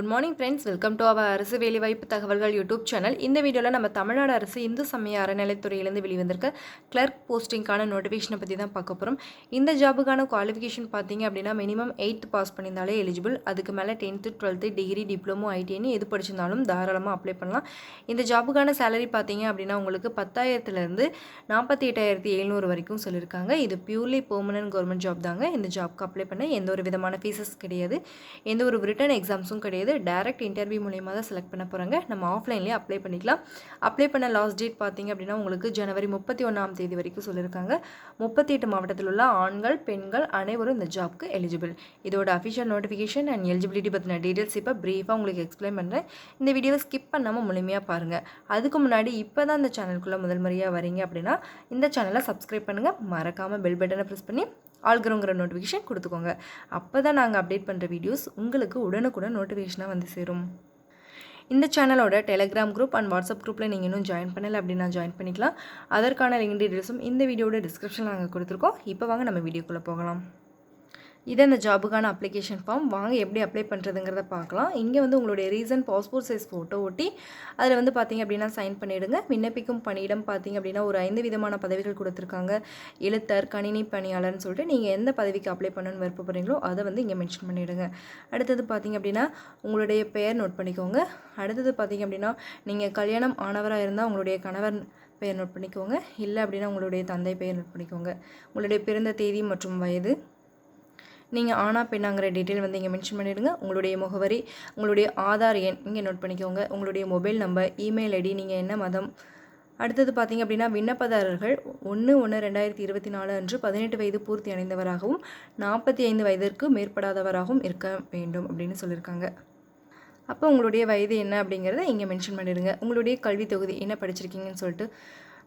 Good morning friends welcome to our அரசு வேலைவாய்ப்பு தகவல்கள் யூடியூப் சேனல் இந்த வீடியோவில் நம்ம தமிழ்நாடு அரசு இந்து சமய அறநிலைத்துறையிலேருந்து வெளிவந்திருக்க கிளர்க் போஸ்டிங்கான நோட்டிஃபிகேஷனை பற்றி தான் பார்க்க போகிறோம் இந்த ஜாபுக்கான குவாலிஃபிகேஷன் பார்த்தீங்க அப்படின்னா மினிமம் எயித்து பாஸ் பண்ணியிருந்தாலே எலிஜிபிள் அதுக்கு மேலே டென்த்து டுவெல்த்து டிகிரி டிப்ளமோ ஐடின்னு எது படிச்சிருந்தாலும் தாராளமாக அப்ளை பண்ணலாம். இந்த ஜாபுக்கான சேலரி பார்த்தீங்க அப்படின்னா உங்களுக்கு பத்தாயிரத்துலேருந்து நாற்பத்தி எட்டாயிரத்தி எழுநூறு வரைக்கும் சொல்லியிருக்காங்க. இது பியூர்லி பெர்மனன்ட் கவர்மெண்ட் ஜாப் தாங்க. இந்த ஜாப்க்கு அப்ளை பண்ண எந்த ஒரு விதமான ஃபீஸஸ் கிடையாது. எந்த ஒரு ரிட்டன் எக்ஸாம்ஸும் கிடையாது. டேரக்ட் இன்டர்வியூ மூலியமாக தான் செலக்ட் பண்ண போகிறாங்க நம்ம ஆஃப்லைன்லேயே அப்ளை பண்ணிக்கலாம். அப்ளை பண்ண லாஸ்ட் டேட் பார்த்தீங்க அப்படின்னா உங்களுக்கு ஜனவரி முப்பத்தி ஒன்றாம் தேதி வரைக்கும் சொல்லியிருக்காங்க. முப்பத்தி எட்டு மாவட்டத்தில் உள்ள ஆண்கள் பெண்கள் அனைவரும் இந்த ஜாப்க்கு எலிஜிபிள் இதோட அஃபிஷியல் நோட்டிஃபிகேஷன் அண்ட் எலிஜிபிலிட்டி பற்றின டீட்டெயில்ஸ் இப்போ ப்ரீஃபாக உங்களுக்கு எக்ஸ்பிளைன் பண்ணுறேன் இந்த வீடியோவை ஸ்கிப் பண்ணாமல் முழுமையாக பாருங்கள் அதுக்கு முன்னாடி இப்போ தான் இந்த சேனலுக்குள்ளே முதல் முறையாக வரீங்க அப்படின்னா இந்த சேனலை சப்ஸ்கிரைப் பண்ணுங்கள் மறக்காமல் பெல் பட்டனை ப்ரெஸ் பண்ணி ஆள்கிறோங்கிற நோட்டிஃபிகேஷன் கொடுத்துக்கோங்க. அப்போ தான் நாங்கள் அப்டேட் பண்ணுற வீடியோஸ் உங்களுக்கு உடனுக்குடன் நோட்டிஃபிகேஷனாக வந்து சேரும். இந்த சேனலோட டெலிகிராம் குரூப் அண்ட் வாட்ஸ்அப் குரூப்பில் நீங்கள் இன்னும் ஜாயின் பண்ணலை அப்படின்னா ஜாயின் பண்ணிக்கலாம். அதற்கான லிங்க் டீட்டெயில்ஸும் இந்த வீடியோட டிஸ்கிரிப்ஷனில் நாங்கள் கொடுத்துருக்கோம். இப்போ வாங்க நம்ம வீடியோக்குள்ளே போகலாம். இது அந்த ஜாபுக்கான அப்ளிகேஷன் ஃபார்ம் வாங்க எப்படி அப்ளை பண்ணுறதுங்கிறத பார்க்கலாம். இங்கே வந்து உங்களுடைய ரீசன் பாஸ்போர்ட் சைஸ் ஃபோட்டோ ஒட்டி அதில் வந்து பார்த்தீங்க அப்படின்னா சைன் பண்ணிவிடுங்க விண்ணப்பிக்கும் பணியிடம் பார்த்தீங்க அப்படின்னா ஒரு ஐந்து விதமான பதவிகள் கொடுத்துருக்காங்க. எழுத்தர் கணினி பணியாளர்னு சொல்லிட்டு நீங்கள் எந்த பதவிக்கு அப்ளை பண்ணணும்னு விருப்பப்படுறீங்களோ அதை வந்து இங்கே மென்ஷன் பண்ணிவிடுங்க அடுத்தது பார்த்தீங்க அப்படின்னா உங்களுடைய பெயர் நோட் பண்ணிக்கோங்க. அடுத்தது பார்த்தீங்க அப்படின்னா நீங்கள் கல்யாணம் ஆனவராக இருந்தால் உங்களுடைய கணவர் பெயர் நோட் பண்ணிக்கோங்க. இல்லை அப்படின்னா உங்களுடைய தந்தை பெயர் நோட் பண்ணிக்கோங்க. உங்களுடைய பிறந்த தேதி மற்றும் வயது நீங்கள் ஆனா பெண்ணாங்கிற டீட்டெயில் வந்து இங்கே மென்ஷன் பண்ணிவிடுங்க உங்களுடைய முகவரி உங்களுடைய ஆதார் எண் இங்கே நோட் பண்ணிக்கோங்க. உங்களுடைய மொபைல் நம்பர் இமெயில் ஐடி நீங்கள் என்ன மதம்? அடுத்தது பார்த்தீங்க அப்படின்னா விண்ணப்பதாரர்கள் ஒன்று ஒன்று ரெண்டாயிரத்தி இருபத்தி நாலு அன்று பதினெட்டு வயது பூர்த்தி அடைந்தவராகவும் நாற்பத்தி ஐந்து வயதிற்கு மேற்படாதவராகவும் இருக்க வேண்டும் அப்படின்னு சொல்லியிருக்காங்க அப்போ உங்களுடைய வயது என்ன அப்படிங்கிறத இங்கே மென்ஷன் பண்ணிடுங்க. உங்களுடைய கல்வி தொகுதி என்ன படிச்சிருக்கீங்கன்னு சொல்லிட்டு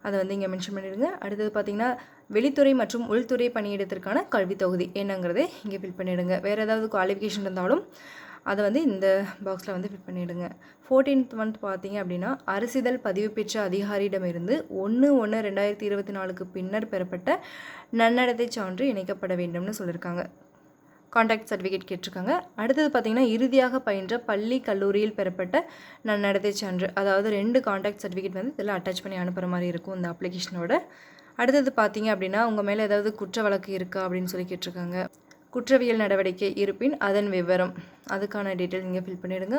அதை வந்து இங்கே மென்ஷன் பண்ணிடுங்க. அடுத்தது பார்த்தீங்கன்னா வெளித்துறை மற்றும் உள்துறை பணியிடத்திற்கான கல்வி தொகுதி என்னங்கிறதே இங்கே ஃபில் பண்ணிவிடுங்க வேறு ஏதாவது குவாலிஃபிகேஷன் இருந்தாலும் அதை வந்து இந்த பாக்ஸில் வந்து ஃபில் பண்ணிவிடுங்க ஃபோர்டீன்த் மந்த் பார்த்தீங்க அப்படின்னா அரசிதழ் பதிவு பெற்ற அதிகாரியிடமிருந்து ஒன்று ஒன்று ரெண்டாயிரத்தி இருபத்தி நாலுக்கு பின்னர் பெறப்பட்ட நன்னடத்தை சான்று இணைக்கப்பட வேண்டும்னு சொல்லியிருக்காங்க காண்டாக்ட் சர்டிஃபிகேட் கேட்டிருக்காங்க. அடுத்தது பார்த்திங்கன்னா இறுதியாக பயின்ற பள்ளி கல்லூரியில் பெறப்பட்ட நன்னடத்தை சான்று அதாவது ரெண்டு காண்டாக்ட் சர்டிஃபிகேட் வந்து இதில் அட்டாச் பண்ணி அனுப்புகிற மாதிரி இருக்கும் இந்த அப்ளிகேஷனோட அடுத்தது பார்த்தீங்க அப்படின்னா உங்கள் மேலே ஏதாவது குற்ற வழக்கு இருக்கா அப்படின்னு சொல்லி கேட்டிருக்காங்க. குற்றவியல் நடவடிக்கை இருப்பின் அதன் விவரம். அதுக்கான டீட்டெயில் இங்கே ஃபில் பண்ணிவிடுங்க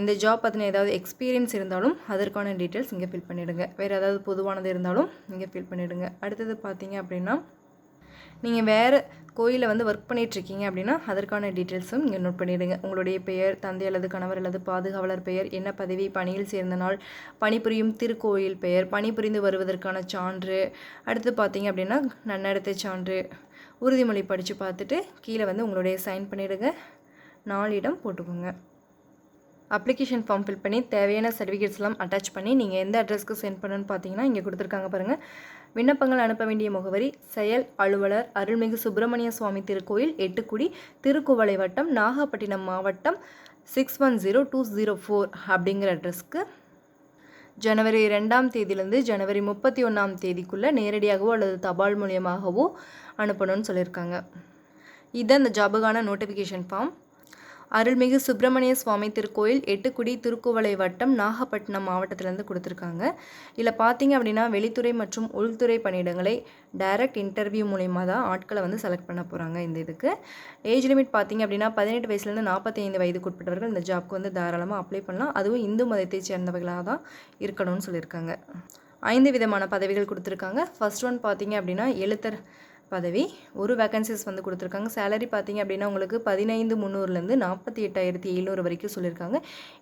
இந்த ஜாப் பற்றின ஏதாவது எக்ஸ்பீரியன்ஸ் இருந்தாலும் அதற்கான டீட்டெயில்ஸ் இங்கே ஃபில் பண்ணிவிடுங்க வேறு ஏதாவது பொதுவானது இருந்தாலும் இங்கே ஃபில் பண்ணிவிடுங்க அடுத்தது பார்த்தீங்க அப்படின்னா நீங்கள் வேறு கோயிலில் வந்து ஒர்க் பண்ணிகிட்ருக்கீங்க அப்படின்னா அதற்கான டீட்டெயில்ஸும் இங்கே நோட் பண்ணிவிடுங்க உங்களுடைய பெயர் தந்தை அல்லது கணவர் அல்லது பாதுகாவலர் பெயர் என்ன பதவி பணியில் சேர்ந்த நாள் பணிபுரியும் திருக்கோயில் பெயர் பணிபுரிந்து வருவதற்கான சான்று அடுத்து பார்த்தீங்க அப்படின்னா நன்னடத்தை சான்று உறுதிமொழி படித்து பார்த்துட்டு கீழே வந்து உங்களுடைய சைன் பண்ணிவிடுங்க நாளிடம் போட்டுக்கோங்க. அப்ளிகேஷன் ஃபார்ம் ஃபில் பண்ணி தேவையான சர்டிஃபிகேட்ஸ்லாம் அட்டாச் பண்ணி நீங்கள் எந்த அட்ரஸ்க்கு சென்ட் பண்ணணும்னு பார்த்தீங்கன்னா இங்கே கொடுத்துருக்காங்க பாருங்கள் விண்ணப்பங்கள் அனுப்ப வேண்டிய முகவரி செயல் அலுவலர் அருள்மிகு சுப்பிரமணிய சுவாமி திருக்கோயில் எட்டுக்குடி திருக்குவளை வட்டம் நாகப்பட்டினம் மாவட்டம் six one zero two zero four அப்படிங்கிற அட்ரஸ்க்கு ஜனவரி ரெண்டாம் தேதியிலேருந்து ஜனவரி முப்பத்தி ஒன்றாம் தேதிக்குள்ளே நேரடியாகவோ அல்லது தபால் மூலியமாகவோ அனுப்பணும்னு சொல்லியிருக்காங்க. இதுதான் இந்த ஜாபுக்கான நோட்டிஃபிகேஷன் ஃபார்ம் அருள்மிகு சுப்பிரமணிய சுவாமி திருக்கோயில் எட்டுக்குடி திருக்குவளை வட்டம் நாகப்பட்டினம் மாவட்டத்திலேருந்து கொடுத்துருக்காங்க. இதில் பார்த்தீங்க அப்படின்னா வெளித்துறை மற்றும் உள்துறை பணியிடங்களை டைரக்ட் இன்டர்வியூ மூலயமா தான் ஆட்களை வந்து செலக்ட் பண்ண போகிறாங்க இந்த இதுக்கு. ஏஜ் லிமிட் பார்த்தீங்க அப்படின்னா பதினெட்டு வயசுலேருந்து நாற்பத்தி ஐந்து வயதுக்கு உட்பட்டவர்கள் இந்த ஜாப்க்கு வந்து தாராளமாக அப்ளை பண்ணலாம். அதுவும் இந்து மதத்தை சேர்ந்தவர்களாக தான் இருக்கணும்னு சொல்லியிருக்காங்க. ஐந்து விதமான பதவிகள் கொடுத்துருக்காங்க. ஃபர்ஸ்ட் ஒன் பார்த்தீங்க அப்படின்னா எழுத்தர் பதவி ஒரு வேகன்சிஸ் வந்து கொடுத்துருக்காங்க. சேலரி பார்த்தீங்க அப்படின்னா உங்களுக்கு பதினைந்து முந்நூறுலேருந்து நாற்பத்தி எட்டாயிரத்தி எழுநூறு வரைக்கும் சொல்லியிருக்காங்க.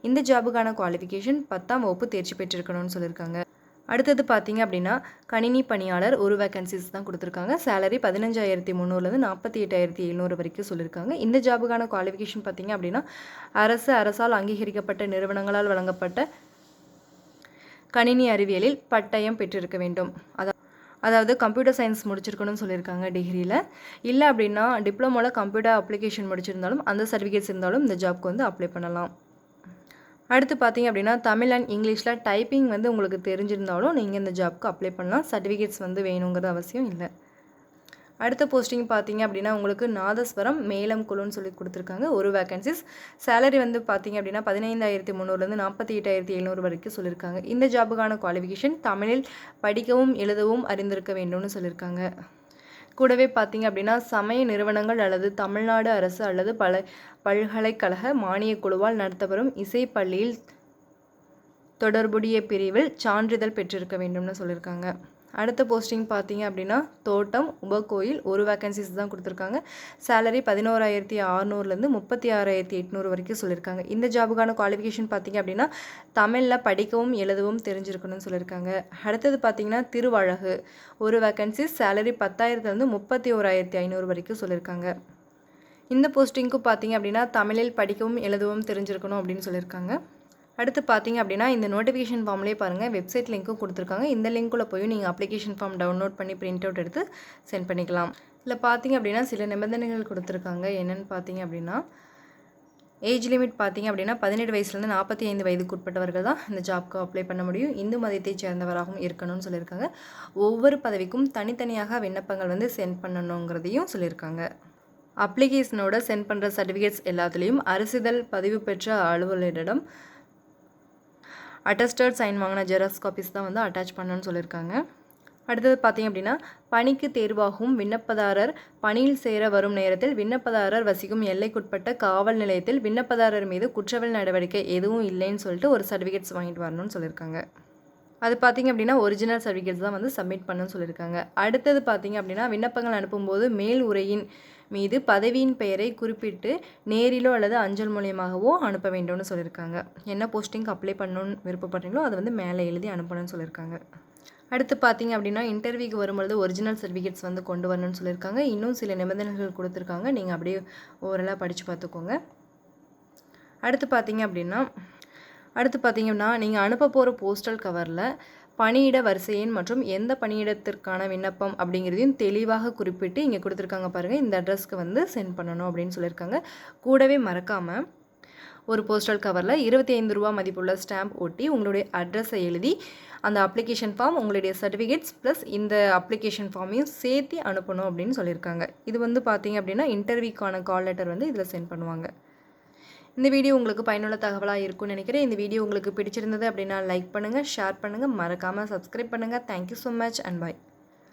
இந்த ஜாபுக்கான குவாலிஃபிகேஷன் பத்தாம் வகுப்பு தேர்ச்சி பெற்றிருக்கணும்னு சொல்லியிருக்காங்க. அடுத்தது பார்த்தீங்க அப்படின்னா கணினி பணியாளர் ஒரு வேகன்சிஸ் தான் கொடுத்துருக்காங்க. சேலரி பதினஞ்சாயிரத்தி முந்நூறுலேருந்து நாற்பத்தி எட்டாயிரத்தி எழுநூறு வரைக்கும் சொல்லியிருக்காங்க. இந்த ஜாபுக்கான குவாலிஃபிகேஷன் பார்த்தீங்க அப்படின்னா அரசு அரசால் அங்கீகரிக்கப்பட்ட நிறுவனங்களால் வழங்கப்பட்ட கணினி அறிவியலில் பட்டயம் பெற்றிருக்க வேண்டும். அதாவது அதாவது கம்ப்யூட்டர் சயின்ஸ் முடிச்சிருக்கணும்னு சொல்லியிருக்காங்க டிகிரியில் இல்லை அப்படின்னா டிப்ளமோவில் கம்ப்யூட்டர் அப்ளிகேஷன் முடிச்சிருந்தாலும் அந்த சர்டிஃபிகேட்ஸ் இருந்தாலும் இந்த ஜாப்க்கு வந்து அப்ளை பண்ணலாம். அடுத்து பார்த்தீங்க அப்படின்னா தமிழ் அண்ட் இங்கிலீஷில் டைப்பிங் வந்து உங்களுக்கு தெரிஞ்சிருந்தாலும் நீங்கள் இந்த ஜாப்க்கு அப்ளை பண்ணலாம். சர்டிஃபிகேட்ஸ் வந்து வேணுங்கிறது அவசியம் இல்லை. அடுத்த போஸ்டிங் பார்த்தீங்க அப்படின்னா உங்களுக்கு நாதஸ்வரம் மேலம் குழுன்னு சொல்லி கொடுத்துருக்காங்க. ஒரு வேகன்சிஸ் சேலரி வந்து பார்த்தீங்க அப்படின்னா பதினைந்தாயிரத்தி முந்நூறுலேருந்து நாற்பத்தி எட்டாயிரத்தி எழுநூறு வரைக்கும் சொல்லியிருக்காங்க. இந்த ஜாபுக்கான குவாலிஃபிகேஷன் தமிழில் படிக்கவும் எழுதவும் அறிந்திருக்க வேண்டும்னு சொல்லியிருக்காங்க. கூடவே பார்த்தீங்க அப்படின்னா சமய நிறுவனங்கள் அல்லது தமிழ்நாடு அரசு அல்லது பல பல்கலைக்கழக மானியக் குழுவால் நடத்தப்படும் இசைப்பள்ளியில் தொடர்புடைய பிரிவில் சான்றிதழ் பெற்றிருக்க வேண்டும்னு சொல்லியிருக்காங்க. அடுத்த போஸ்டிங் பார்த்தீங்க அப்படின்னா தோட்டம் உபகோயில் ஒரு வேக்கன்சிஸ் தான் கொடுத்துருக்காங்க. சேலரி பதினோராயிரத்தி அறநூறுலேருந்து முப்பத்தி ஆறாயிரத்தி எட்நூறு வரைக்கும் சொல்லியிருக்காங்க. இந்த ஜாபுக்கான குவாலிஃபிகேஷன் பார்த்தீங்க அப்படின்னா தமிழில் படிக்கவும் எழுதவும் தெரிஞ்சிருக்கணும்னு சொல்லியிருக்காங்க. அடுத்தது பார்த்தீங்கன்னா திருவழகு. ஒரு வேக்கன்சி சேலரி பத்தாயிரத்துலேருந்து முப்பத்தி ஓராயிரத்தி ஐநூறு வரைக்கும் சொல்லியிருக்காங்க. இந்த போஸ்டிங்க்கும் பார்த்தீங்க அப்படின்னா தமிழில் படிக்கவும் எழுதவும் தெரிஞ்சிருக்கணும் அப்படின்னு சொல்லியிருக்காங்க. அடுத்து பார்த்தீங்க அப்படின்னா இந்த நோட்டிஃபிகேஷன் ஃபார்ம்லேயே பாருங்கள் வெப்சைட் லிங்க்கும் கொடுத்துருக்காங்க. இந்த லிங்க்குள்ளே போய் நீங்கள் அப்ளிகேஷன் ஃபார்ம் டவுன்லோட் பண்ணி பிரிண்ட் அவுட் எடுத்து சென்ட் பண்ணிக்கலாம். இல்லை பார்த்தீங்க அப்படின்னா சில நிபந்தனைகள் கொடுத்துருக்காங்க. என்னென்னு பார்த்தீங்க அப்படின்னா ஏஜ் லிமிட் பார்த்தீங்க அப்படின்னா பதினெட்டு வயசுலேருந்து நாற்பத்தி ஐந்து வயதுக்கு உட்பட்டவர்கள் தான் இந்த ஜாப்க்கு அப்ளை பண்ண முடியும். இந்து மதத்தைச் சேர்ந்தவராகவும் இருக்கணும்னு சொல்லியிருக்காங்க. ஒவ்வொரு பதவிக்கும் தனித்தனியாக விண்ணப்பங்கள் வந்து சென்ட் பண்ணணுங்கிறதையும் சொல்லியிருக்காங்க. அப்ளிகேஷனோட சென்ட் பண்ணுற சர்டிஃபிகேட்ஸ் எல்லாத்துலேயும் அரசிதழ் பதிவு பெற்ற அலுவலரிடம் அட்டஸ்டட் சைன் வாங்கின ஜெராக்ஸ் காப்பீஸ் தான் வந்து அட்டாச் பண்ணணும்னு சொல்லியிருக்காங்க. அடுத்தது பார்த்தீங்க அப்படின்னா பணிக்கு தேர்வாகும் விண்ணப்பதாரர் பணியில் சேர வரும் நேரத்தில் விண்ணப்பதாரர் வசிக்கும் எல்லைக்குட்பட்ட காவல் நிலையத்தில் விண்ணப்பதாரர் மீது குற்றவியல் நடவடிக்கை எதுவும் இல்லைன்னு சொல்லிட்டு ஒரு சர்டிஃபிகேட்ஸ் வாங்கிட்டு வரணும்னு சொல்லியிருக்காங்க. அது பார்த்திங்க அப்படின்னா ஒரிஜினல் சர்டிஃபிகேட்ஸ் தான் வந்து சப்மிட் பண்ணணும்னு சொல்லியிருக்காங்க. அடுத்தது பார்த்திங்க அப்படின்னா விண்ணப்பங்கள் அனுப்பும்போது மேல் உரையின் மீது பதவியின் பெயரை குறிப்பிட்டு நேரிலோ அல்லது அஞ்சல் மூலியமாகவோ அனுப்ப வேண்டும்னு சொல்லியிருக்காங்க. என்ன போஸ்டிங்க்கு அப்ளை பண்ணணும்னு விருப்பப்படுறீங்களோ அதை வந்து மேலே எழுதி அனுப்பணும்னு சொல்லியிருக்காங்க. அடுத்து பார்த்தீங்க அப்படின்னா இன்டர்வியூக்கு வரும்பொழுது ஒரிஜினல் சர்டிஃபிகேட்ஸ் வந்து கொண்டு வரணும்னு சொல்லியிருக்காங்க. இன்னும் சில நிபந்தனைகள் கொடுத்துருக்காங்க. நீங்கள் அப்படியே ஓரளவு படித்து பார்த்துக்கோங்க. அடுத்து பார்த்தீங்க அப்படின்னா அடுத்து பார்த்தீங்கன்னா நீங்கள் அனுப்ப போகிற போஸ்டல் கவரில் பணியிட வரிசையின் மற்றும் எந்த பணியிடத்திற்கான விண்ணப்பம் அப்படிங்கிறதையும் தெளிவாக குறிப்பிட்டு இங்கே கொடுத்துருக்காங்க பாருங்கள் இந்த அட்ரஸ்க்கு வந்து சென்ட் பண்ணணும் அப்படின்னு சொல்லியிருக்காங்க. கூடவே மறக்காமல் ஒரு போஸ்டல் கவரில் இருபத்தி ஐந்து ரூபா மதிப்புள்ள ஸ்டாம்ப் ஒட்டி உங்களுடைய அட்ரஸை எழுதி அந்த அப்ளிகேஷன் ஃபார்ம் உங்களுடைய சர்டிஃபிகேட்ஸ் ப்ளஸ் இந்த அப்ளிகேஷன் ஃபார்மையும் சேர்த்து அனுப்பணும் அப்படின்னு சொல்லியிருக்காங்க. இது வந்து பார்த்தீங்க அப்படின்னா இன்டர்வியூக்கான கால் லெட்டர் வந்து இதில் சென்ட் பண்ணுவாங்க. இந்த வீடியோ உங்களுக்கு பயனுள்ள தகவலாக இருக்கும்னு நினைக்கிறேன். இந்த வீடியோ உங்களுக்கு பிடிச்சிருந்தது அப்படின்னா லைக் பண்ணுங்கள் ஷேர் பண்ணுங்கள் மறக்காமல் சப்ஸ்கிரைப் பண்ணுங்கள் thank you so much and bye